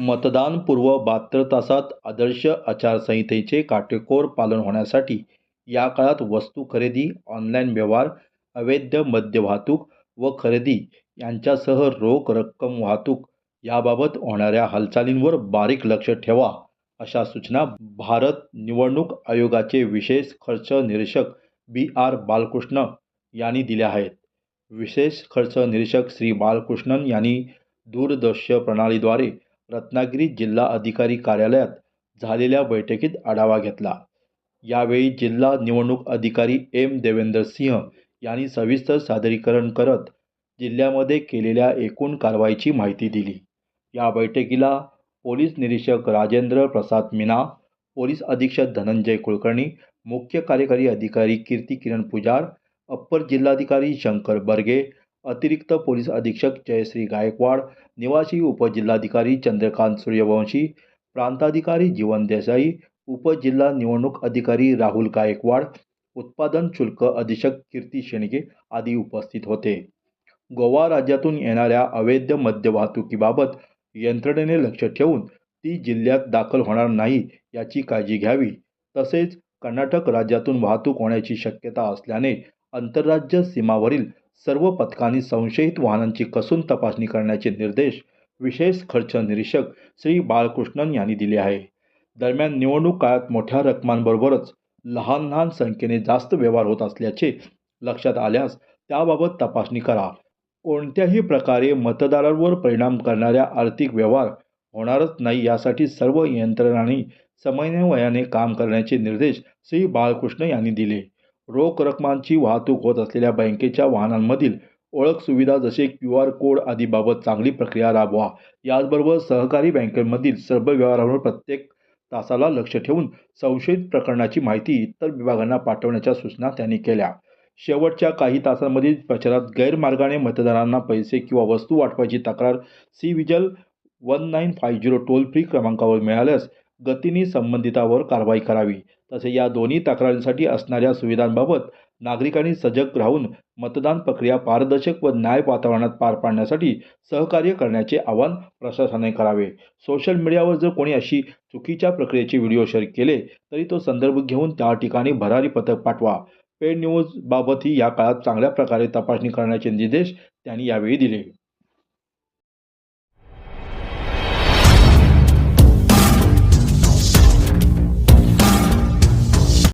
मतदानपूर्व बहात्तर तासात आदर्श आचारसंहितेचे काटेकोर पालन होण्यासाठी या काळात वस्तू खरेदी ऑनलाईन व्यवहार अवैध मद्य वाहतूक व खरेदी यांच्यासह रोख रक्कम वाहतूक याबाबत होणाऱ्या हालचालींवर बारीक लक्ष ठेवा अशा सूचना भारत निवडणूक आयोगाचे विशेष खर्च निरीक्षक बी आर बालकृष्ण यांनी दिल्या आहेत. विशेष खर्च निरीक्षक श्री बालकृष्णन यांनी दूरदृश्य प्रणालीद्वारे रत्नागिरी जिल्हा अधिकारी कार्यालयात झालेल्या बैठकीत आढावा घेतला. यावेळी जिल्हा निवडणूक अधिकारी एम. देवेंद्र सिंह यांनी सविस्तर सादरीकरण करत जिल्ह्यामध्ये केलेल्या एकूण कारवाईची माहिती दिली. या बैठकीला पोलीस निरीक्षक राजेंद्र प्रसाद मीना पोलीस अधीक्षक धनंजय कुलकर्णी मुख्य कार्यकारी अधिकारी कीर्ती किरण पुजार अप्पर जिल्हाधिकारी शंकर बर्गे अतिरिक्त पोलीस अधीक्षक जयश्री गायकवाड निवासी उपजिल्हाधिकारी चंद्रकांत सूर्यवंशी प्रांताधिकारी जीवन देसाई उपजिल्हा निवडणूक अधिकारी राहुल गायकवाड उत्पादन शुल्क अधीक्षक कीर्ती शेणगे आदी उपस्थित होते. गोवा राज्यातून येणाऱ्या अवैध मद्य वाहतुकीबाबत यंत्रणेने लक्ष ठेवून ती जिल्ह्यात दाखल होणार नाही याची काळजी घ्यावी. तसेच कर्नाटक राज्यातून वाहतूक होण्याची शक्यता असल्याने आंतरराज्य सीमावरील सर्व पथकांनी संशयित वाहनांची कसून तपासणी करण्याचे निर्देश विशेष खर्च निरीक्षक श्री बाळकृष्णन यांनी दिले आहे. दरम्यान निवडणूक काळात मोठ्या रकमांबरोबरच लहान लहान संख्येने जास्त व्यवहार होत असल्याचे लक्षात आल्यास त्याबाबत तपासणी करा. कोणत्याही प्रकारे मतदारांवर परिणाम करणाऱ्या आर्थिक व्यवहार होणारच नाही यासाठी सर्व यंत्रणांनी समन्वयाने काम करण्याचे निर्देश श्री बाळकृष्ण यांनी दिले. रोख रकमांची वाहतूक होत असलेल्या बँकेच्या वाहनांमधील ओळख सुविधा जसे क्यू आर कोड आदीबाबत चांगली प्रक्रिया राबवा. याचबरोबर सहकारी बँकेमधील सर्व व्यवहारांवर प्रत्येक तासाला लक्ष ठेवून संशयित प्रकरणाची माहिती इतर विभागांना पाठवण्याच्या सूचना त्यांनी केल्या. शेवटच्या काही तासांमधील प्रचारात गैरमार्गाने मतदारांना पैसे किंवा वस्तू वाटपाची तक्रार C vigil one nine five zero toll free क्रमांकावर मिळाल्यास गतीने संबंधितावर कारवाई करावी. तसे या दोन्ही तक्रारींसाठी असणाऱ्या सुविधांबाबत नागरिकांनी सजग राहून मतदान प्रक्रिया पारदर्शक व न्याय वातावरणात पार पाडण्यासाठी सहकार्य करण्याचे आवाहन प्रशासनाने करावे. सोशल मीडियावर जर कोणी अशी चुकीच्या प्रक्रियेचे व्हिडिओ शेअर केले तरी तो संदर्भ घेऊन त्या ठिकाणी भरारी पथक पाठवा. पेड न्यूजबाबतही या काळात चांगल्या प्रकारे तपासणी करण्याचे निर्देश त्यांनी यावेळी दिले.